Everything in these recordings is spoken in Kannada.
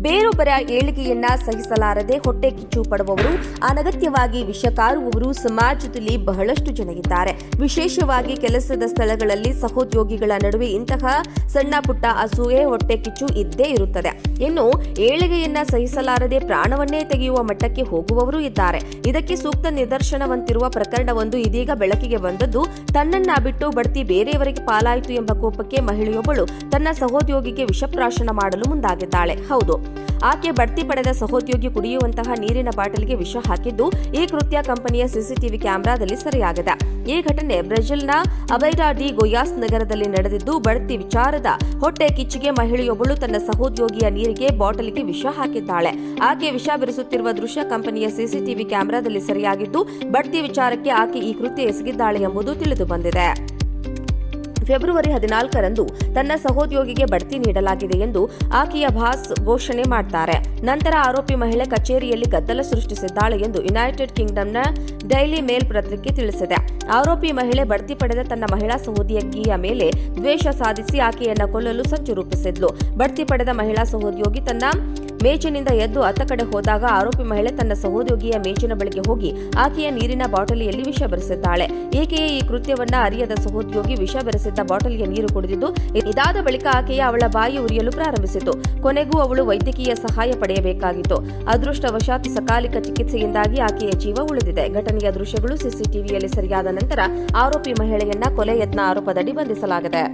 ಬೇರೊಬ್ಬರ ಏಳಿಗೆಯನ್ನ ಸಹಿಸಲಾರದೆ ಹೊಟ್ಟೆ ಕಿಚ್ಚು ಪಡುವವರು, ಅನಗತ್ಯವಾಗಿ ವಿಷ ಕಾರುವವರು ಸಮಾಜದಲ್ಲಿ ಬಹಳಷ್ಟು ಜನ ಇದ್ದಾರೆ. ವಿಶೇಷವಾಗಿ ಕೆಲಸದ ಸ್ಥಳಗಳಲ್ಲಿ ಸಹೋದ್ಯೋಗಿಗಳ ನಡುವೆ ಇಂತಹ ಸಣ್ಣ ಪುಟ್ಟ ಅಸೂಯೆ, ಹೊಟ್ಟೆ ಕಿಚ್ಚು ಇದ್ದೇ ಇರುತ್ತದೆ. ಇನ್ನು ಏಳಿಗೆಯನ್ನ ಸಹಿಸಲಾರದೆ ಪ್ರಾಣವನ್ನೇ ತೆಗೆಯುವ ಮಟ್ಟಕ್ಕೆ ಹೋಗುವವರು ಇದ್ದಾರೆ. ಇದಕ್ಕೆ ಸೂಕ್ತ ನಿದರ್ಶನವಂತಿರುವ ಪ್ರಕರಣವೊಂದು ಇದೀಗ ಬೆಳಕಿಗೆ ಬಂದದ್ದು, ತನ್ನನ್ನ ಬಿಟ್ಟು ಬಡ್ತಿ ಬೇರೆಯವರಿಗೆ ಪಾಲಾಯಿತು ಎಂಬ ಕೋಪಕ್ಕೆ ಮಹಿಳೆಯೊಬ್ಬಳು ತನ್ನ ಸಹೋದ್ಯೋಗಿಗೆ ವಿಷಪ್ರಾಶನ ಮಾಡಲು ಮುಂದಾಗಿದ್ದಾಳೆ. ಹೌದು. ಆಕೆ ಬಡ್ತಿ ಪಡೆದ ಸಹೋದ್ಯೋಗಿ ಕುಡಿಯುವಂತಹ ನೀರಿನ ಬಾಟಲಿಗೆ ವಿಷ ಹಾಕಿದ್ದು ಈ ಕೃತ್ಯ ಕಂಪನಿಯ ಸಿಸಿಟಿವಿ ಕ್ಯಾಮೆರಾದಲ್ಲಿ ಸೆರೆಯಾಗಿದೆ. ಈ ಘಟನೆ ಬ್ರೆಜಿಲ್ನ ಅಬೈಡಾ ಡಿ ಗೊಯಾಸ್ ನಗರದಲ್ಲಿ ನಡೆದಿದ್ದು, ಬಡ್ತಿ ವಿಚಾರದ ಹೊಟ್ಟೆ ಕಿಚ್ಚಿಗೆ ಮಹಿಳೆಯೊಬ್ಬಳು ತನ್ನ ಸಹೋದ್ಯೋಗಿಯ ನೀರಿಗೆ ಬಾಟಲಿಗೆ ವಿಷ ಹಾಕಿದ್ದಾಳೆ. ಆಕೆ ವಿಷ ಬೆರೆಸುತ್ತಿರುವ ದೃಶ್ಯ ಕಂಪನಿಯ ಸಿಸಿಟಿವಿ ಕ್ಯಾಮೆರಾದಲ್ಲಿ ಸೆರೆಯಾಗಿದ್ದು, ಬಡ್ತಿ ವಿಚಾರಕ್ಕೆ ಆಕೆ ಈ ಕೃತ್ಯ ಎಸಗಿದ್ದಾಳೆ ಎಂಬುದು ತಿಳಿದು ಬಂದಿದೆ. ಫೆಬ್ರವರಿ ಹದಿನಾಲ್ಕರಂದು ತನ್ನ ಸಹೋದ್ಯೋಗಿಗೆ ಬಡ್ತಿ ನೀಡಲಾಗಿದೆ ಎಂದು ಆಕೆಯ ಭಾಸ್ ಘೋಷಣೆ ಮಾಡ್ತಾರೆ. ನಂತರ ಆರೋಪಿ ಮಹಿಳೆ ಕಚೇರಿಯಲ್ಲಿ ಗದ್ದಲ ಸೃಷ್ಟಿಸಿದ್ದಾಳೆ ಎಂದು ಯುನೈಟೆಡ್ ಕಿಂಗ್ಡಮ್ನ ಡೈಲಿ ಮೇಲ್ ಪತ್ರಿಕೆ ತಿಳಿಸಿದೆ. ಆರೋಪಿ ಮಹಿಳೆ ಬಡ್ತಿ ಪಡೆದ ತನ್ನ ಮಹಿಳಾ ಸಹೋದ್ಯೋಗಿಯ ಮೇಲೆ ದ್ವೇಷ ಸಾಧಿಸಿ ಆಕೆಯನ್ನು ಕೊಲ್ಲಲು ಸಂಚು ರೂಪಿಸಿದ್ಲು. ಬಡ್ತಿ ಪಡೆದ ಮಹಿಳಾ ಸಹೋದ್ಯೋಗಿ ತನ್ನ ಮೇಜಿನಿಂದ ಎದ್ದು ಅತ್ತ ಕಡೆ ಹೋದಾಗ ಆರೋಪಿ ಮಹಿಳೆ ತನ್ನ ಸಹೋದ್ಯೋಗಿಯ ಮೇಜಿನ ಬಳಿಗೆ ಹೋಗಿ ಆಕೆಯ ನೀರಿನ ಬಾಟಲಿಯಲ್ಲಿ ವಿಷ ಬೆರೆಸಿದ್ದಾಳೆ. ಏಕೆಯೇ ಈ ಕೃತ್ಯವನ್ನ ಅರಿಯದ ಸಹೋದ್ಯೋಗಿ ವಿಷ ಬೆರೆಸಿದ್ದ ಬಾಟಲಿಯ ನೀರು ಕುಡಿದಿದ್ದು, ಇದಾದ ಬಳಿಕ ಆಕೆಯ ಅವಳ ಬಾಯಿ ಉರಿಯಲು ಪ್ರಾರಂಭಿಸಿತು. ಕೊನೆಗೂ ಅವಳು ವೈದ್ಯಕೀಯ ಸಹಾಯ ಪಡೆಯಬೇಕಾಗಿತ್ತು. ಅದೃಷ್ಟವಶಾತ್ ಸಕಾಲಿಕ ಚಿಕಿತ್ಸೆಯಿಂದಾಗಿ ಆಕೆಯ ಜೀವ ಉಳಿದಿದೆ. ಘಟನೆಯ ದೃಶ್ಯಗಳು ಸಿಸಿಟಿವಿಯಲ್ಲಿ ಸರಿಯಾದ ನಂತರ ಆರೋಪಿ ಮಹಿಳೆಯನ್ನ ಕೊಲೆ ಯತ್ನ ಆರೋಪದಡಿ ಬಂಧಿಸಲಾಗಿದೆ.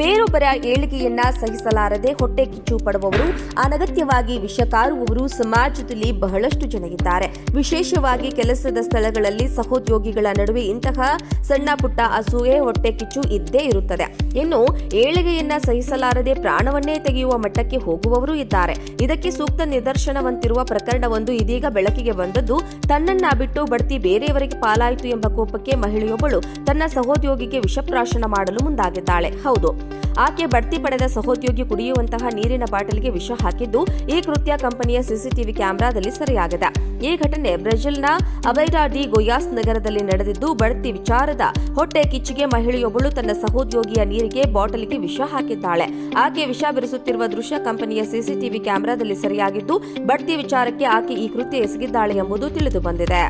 ಬೇರೊಬ್ಬರ ಏಳಿಗೆಯನ್ನ ಸಹಿಸಲಾರದೆ ಹೊಟ್ಟೆ ಕಿಚ್ಚು ಪಡುವವರು, ಅನಗತ್ಯವಾಗಿ ವಿಷ ಕಾರುವವರು ಸಮಾಜದಲ್ಲಿ ಬಹಳಷ್ಟು ಜನ ಇದ್ದಾರೆ ವಿಶೇಷವಾಗಿ ಕೆಲಸದ ಸ್ಥಳಗಳಲ್ಲಿ ಸಹೋದ್ಯೋಗಿಗಳ ನಡುವೆ ಇಂತಹ ಸಣ್ಣ ಪುಟ್ಟ ಅಸೂಯೆ, ಹೊಟ್ಟೆ ಕಿಚ್ಚು ಇದ್ದೇ ಇರುತ್ತದೆ. ಇನ್ನು ಏಳಿಗೆಯನ್ನ ಸಹಿಸಲಾರದೆ ಪ್ರಾಣವನ್ನೇ ತೆಗೆಯುವ ಮಟ್ಟಕ್ಕೆ ಹೋಗುವವರು ಇದ್ದಾರೆ. ಇದಕ್ಕೆ ಸೂಕ್ತ ನಿದರ್ಶನವಂತಿರುವ ಪ್ರಕರಣವೊಂದು ಇದೀಗ ಬೆಳಕಿಗೆ ಬಂದದ್ದು, ತನ್ನನ್ನ ಬಿಟ್ಟು ಬಡ್ತಿ ಬೇರೆಯವರಿಗೆ ಪಾಲಾಯಿತು ಎಂಬ ಕೋಪಕ್ಕೆ ಮಹಿಳೆಯೊಬ್ಬಳು ತನ್ನ ಸಹೋದ್ಯೋಗಿಗೆ ವಿಷಪ್ರಾಶನ ಮಾಡಲು ಮುಂದಾಗಿದ್ದಾಳೆ. ಹೌದು. ಆಕೆ ಬಡ್ತಿ ಪಡೆದ ಸಹೋದ್ಯೋಗಿ ಕುಡಿಯುವಂತಹ ನೀರಿನ ಬಾಟಲಿಗೆ ವಿಷ ಹಾಕಿದ್ದು ಈ ಕೃತ್ಯ ಕಂಪನಿಯ ಸಿಸಿಟಿವಿ ಕ್ಯಾಮೆರಾದಲ್ಲಿ ಸೆರೆಯಾಗಿದೆ. ಈ ಘಟನೆ ಬ್ರೆಜಿಲ್ನ ಅಬೈರಾ ಡಿ ಗೊಯಾಸ್ ನಗರದಲ್ಲಿ ನಡೆದಿದ್ದು, ಬಡ್ತಿ ವಿಚಾರದ ಹೊಟ್ಟೆ ಕಿಚ್ಚಿಗೆ ಮಹಿಳೆಯೊಬ್ಬಳು ತನ್ನ ಸಹೋದ್ಯೋಗಿಯ ನೀರಿಗೆ ಬಾಟಲಿಗೆ ವಿಷ ಹಾಕಿದ್ದಾಳೆ. ಆಕೆ ವಿಷ ಬಿರಿಸುತ್ತಿರುವ ದೃಶ್ಯ ಕಂಪನಿಯ ಸಿಸಿಟಿವಿ ಕ್ಯಾಮೆರಾದಲ್ಲಿ ಸೆರೆಯಾಗಿದ್ದು, ಬಡ್ತಿ ವಿಚಾರಕ್ಕೆ ಆಕೆ ಈ ಕೃತ್ಯ ಎಸಗಿದ್ದಾಳೆ ಎಂಬುದು ತಿಳಿದು ಬಂದಿದೆ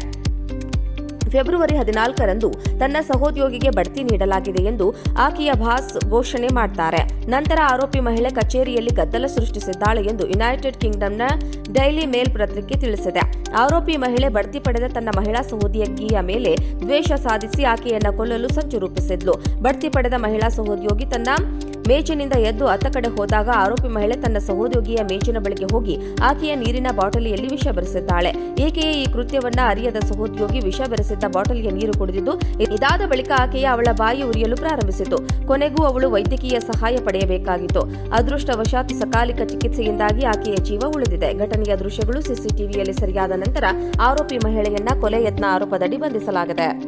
ಫೆಬ್ರವರಿ ಹದಿನಾಲ್ಕರಂದು ತನ್ನ ಸಹೋದ್ಯೋಗಿಗೆ ಬಡ್ತಿ ನೀಡಲಾಗಿದೆ ಎಂದು ಆಕೆಯ ಭಾಸ್ ಘೋಷಣೆ ಮಾಡ್ತಾರೆ. ನಂತರ ಆರೋಪಿ ಮಹಿಳೆ ಕಚೇರಿಯಲ್ಲಿ ಗದ್ದಲ ಸೃಷ್ಟಿಸಿದ್ದಾಳೆ ಎಂದು ಯುನೈಟೆಡ್ ಕಿಂಗ್ಡಮ್ನ ಡೈಲಿ ಮೇಲ್ ಪತ್ರಿಕೆ ತಿಳಿಸಿದೆ. ಆರೋಪಿ ಮಹಿಳೆ ಬಡ್ತಿ ಪಡೆದ ತನ್ನ ಮಹಿಳಾ ಸಹೋದ್ಯೋಗಿಯ ಮೇಲೆ ದ್ವೇಷ ಸಾಧಿಸಿ ಆಕೆಯನ್ನು ಕೊಲ್ಲಲು ಸಂಚು ರೂಪಿಸಿದ್ಲು. ಬಡ್ತಿ ಪಡೆದ ಮಹಿಳಾ ಸಹೋದ್ಯೋಗಿ ತನ್ನ ಮೇಜಿನಿಂದ ಎದ್ದು ಅತ್ತ ಕಡೆ ಹೋದಾಗ ಆರೋಪಿ ಮಹಿಳೆ ತನ್ನ ಸಹೋದ್ಯೋಗಿಯ ಮೇಜಿನ ಬಳಿಗೆ ಹೋಗಿ ಆಕೆಯ ನೀರಿನ ಬಾಟಲಿಯಲ್ಲಿ ವಿಷ ಬೆರೆಸಿದ್ದಾಳೆ. ಈಕೆಯ ಈ ಕೃತ್ಯವನ್ನ ಅರಿಯದ ಸಹೋದ್ಯೋಗಿ ವಿಷ ಬೆರೆಸಿದ್ದ ಬಾಟಲಿಯ ನೀರು ಕುಡಿದಿದ್ದು, ಇದಾದ ಬಳಿಕ ಆಕೆಯ ಅವಳ ಬಾಯಿ ಉರಿಯಲು ಪ್ರಾರಂಭಿಸಿತು. ಕೊನೆಗೂ ಅವಳು ವೈದ್ಯಕೀಯ ಸಹಾಯ ಪಡೆಯಬೇಕಾಗಿತ್ತು. ಅದೃಷ್ಟವಶಾತ್ ಸಕಾಲಿಕ ಚಿಕಿತ್ಸೆಯಿಂದಾಗಿ ಆಕೆಯ ಜೀವ ಉಳಿದಿದೆ. ಘಟನೆಯ ದೃಶ್ಯಗಳು ಸಿಸಿಟಿವಿಯಲ್ಲಿ ಸರಿಯಾದ ನಂತರ ಆರೋಪಿ ಮಹಿಳೆಯನ್ನ ಕೊಲೆ ಯತ್ನ ಆರೋಪದಡಿ ಬಂಧಿಸಲಾಗಿದೆ.